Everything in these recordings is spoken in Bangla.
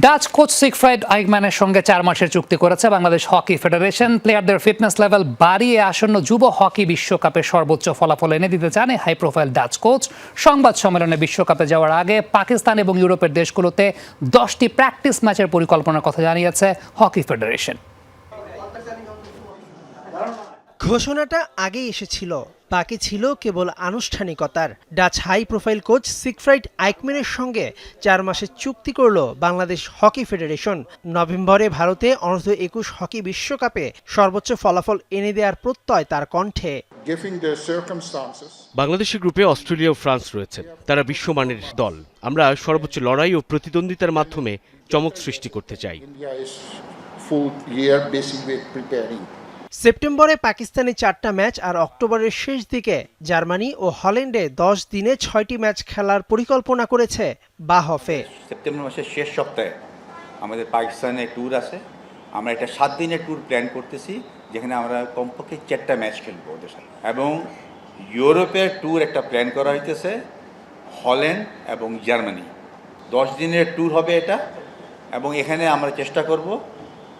ডাচ কোচ সিগফ্রাইড আইকম্যানের সঙ্গে চার মাসের চুক্তি করেছে বাংলাদেশ হকি ফেডারেশন। প্লেয়ারদের ফিটনেস লেভেল বাড়িয়ে আসন্ন যুব হকি বিশ্বকাপে সর্বোচ্চ ফলাফল এনে দিতে চান হাই প্রোফাইল ডাচ কোচ। সংবাদ সম্মেলনে বিশ্বকাপে যাওয়ার আগে পাকিস্তান এবং ইউরোপের দেশগুলোতে দশটি প্র্যাকটিস ম্যাচের পরিকল্পনার কথা জানিয়েছে হকি ফেডারেশন। ঘোষণাটা আগেই এসেছিল। বাকি ছিল কেবল আনুষ্ঠানিকতার। Dutch high profile coach Siegfried আইকম্যানের সঙ্গে চার মাসের চুক্তি করল বাংলাদেশ হকি ফেডারেশন। নভেম্বরে ভারতে অনূর্ধ্ব একুশ হকি বিশ্বকাপে সর্বোচ্চ ফলাফল এনে দেওয়ার প্রত্যয় তার কণ্ঠে। বাংলাদেশের গ্রুপে অস্ট্রেলিয়া ও ফ্রান্স রয়েছে। তারা বিশ্বমানের দল। আমরা সর্বোচ্চ লড়াই ও প্রতিদ্বন্দ্বিতার মাধ্যমে চমক সৃষ্টি করতে চাই। সেপ্টেম্বরে পাকিস্তানে চারটা ম্যাচ আর অক্টোবরের শেষ দিকে জার্মানি ও হল্যান্ডে দশ দিনে ছয়টি ম্যাচ খেলার পরিকল্পনা করেছে বাহফে। সেপ্টেম্বর মাসের শেষ সপ্তাহে আমাদের পাকিস্তানে ট্যুর আছে। আমরা একটা সাত দিনের ট্যুর প্ল্যান করতেছি, যেখানে আমরা কমপক্ষে চারটা ম্যাচ খেলব ওদের সাথে। এবং ইউরোপের ট্যুর একটা প্ল্যান করা হইতেছে, হল্যান্ড এবং জার্মানি। দশ দিনের ট্যুর হবে এটা, এবং এখানে আমরা চেষ্টা করব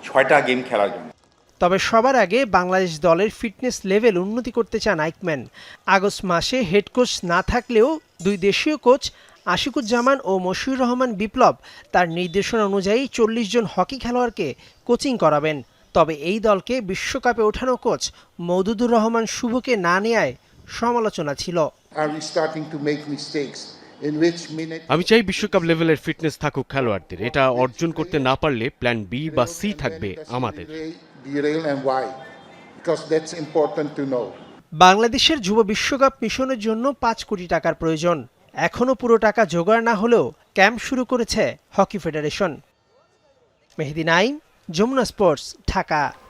ছয়টা গেম খেলার জন্য। তবে সবার আগে বাংলাদেশ দলের ফিটনেস লেভেল উন্নতি করতে চান আইকম্যান। আগস্ট মাসে হেড কোচ না থাকলেও দুই দেশীয় কোচ আশিকুজ্জামান ও মশিউর রহমান বিপ্লব তার নির্দেশনা অনুযায়ী চল্লিশ জন হকি খেলোয়াড়কে কোচিং করাবেন। তবে এই দলকে বিশ্বকাপে ওঠানো কোচ মৌদুদুর রহমান শুভকে না নেয়ায় সমালোচনা ছিল। আমি চাই বিশ্বকাপ লেভেলের ফিটনেস থাকুক খেলোয়াড়দের। এটা অর্জন করতে না পারলে প্ল্যান বি বা সি থাকবে আমাদের. বাংলাদেশের যুব বিশ্বকাপ মিশনের জন্য পাঁচ কোটি টাকার প্রয়োজন। এখনও পুরো টাকা জোগাড় না হলেও ক্যাম্প শুরু করেছে hockey federation. Mehedi Naim Jamuna sports Dhaka.